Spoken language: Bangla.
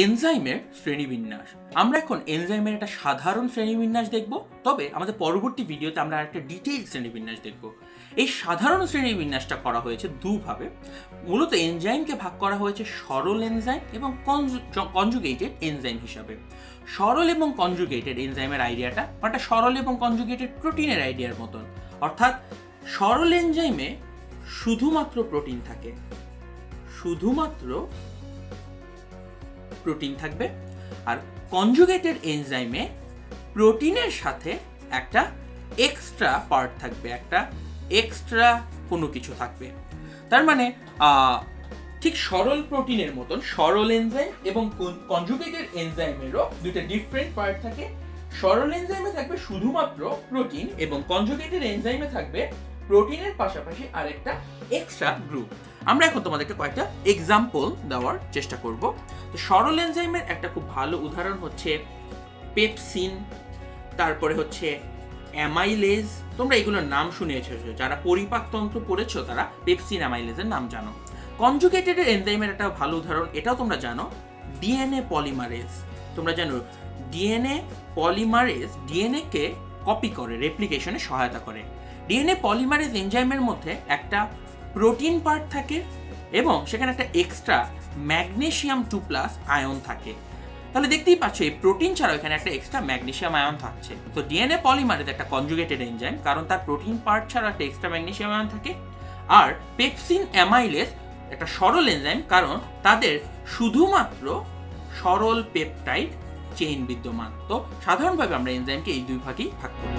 এনজাইমের শ্রেণীবিন্যাস। আমরা এখন এনজাইমের একটা সাধারণ শ্রেণীবিন্যাস দেখব, তবে আমাদের পরবর্তী ভিডিওতে আমরা একটা ডিটেইল শ্রেণীবিন্যাস দেখব। এই সাধারণ শ্রেণীবিন্যাসটা করা হয়েছে দুভাবে। মূলত এনজাইমকে ভাগ করা হয়েছে সরল এনজাইম এবং কনজুগেটেড এনজাইম হিসাবে। সরল এবং কনজুগেটেড এনজাইমের আইডিয়াটা একটা সরল এবং কনজুগেটেড প্রোটিনের আইডিয়ার মতন। অর্থাৎ সরল এনজাইমে শুধুমাত্র প্রোটিন থাকে। শুধুমাত্র প্রোটিন থাকবে। আর কনজুগেটেড এনজাইমে প্রোটিনের সাথে একটা এক্সট্রা পার্ট থাকবে, একটা এক্সট্রা কোনো কিছু থাকবে। তার মানে ঠিক সরল প্রোটিনের মতন, সরল এনজাইম এবং কনজুগেটেড এনজাইমেরও দুটো ডিফারেন্ট পার্ট থাকে। সরল এনজাইমে থাকবে শুধুমাত্র প্রোটিন এবং কনজুগেটেড এনজাইমে থাকবে প্রোটিনের পাশাপাশি আরেকটা এক্সট্রা গ্রুপ আমরা এখন তোমাদেরকে কয়েকটা এক্সাম্পল দেওয়ার চেষ্টা করব। তো সরল এনজাইমের একটা খুব ভালো উদাহরণ হচ্ছে পেপসিন তারপরে হচ্ছে অ্যামাইলেজ তোমরা এগুলোর নাম শুনিয়েছো যারা পরিপাকতন্ত্র পড়েছো, তারা পেপসিন অ্যামাইলেজের নাম জানো। কনজুগেটেড এনজাইমের একটা ভালো উদাহরণ, এটাও তোমরা জানো ডিএনএ পলিমারেজ তোমরা জানো ডিএনএ পলিমারেজ ডিএনএ কে কপি করে রেপ্লিকেশনে সহায়তা করে। ডিএনএ পলিমারেজ এনজাইমের মধ্যে একটা প্রোটিন পার্ট থাকে এবং সেখানে একটা extra magnesium two plus ion থাকে। তাহলে দেখতেই পাচ্ছ, এই প্রোটিন ছাড়াও এখানে একটা এক্সট্রা ম্যাগনেসিয়াম আয়ন থাকছে। তো ডিএনএ পলিমারেজ একটা কনজুগেটেড এনজাইম কারণ তার প্রোটিন পার্ট ছাড়া একটা এক্সট্রা ম্যাগনেসিয়াম আয়ন থাকে। আর পেপসিন অ্যামাইলেজ একটা সরল এনজাইম কারণ তাদের শুধুমাত্র সরল পেপটাইড চেইন বিদ্যমান। তো সাধারণভাবে আমরা এনজাইমকে এই দুই ভাগেই ভাগ করি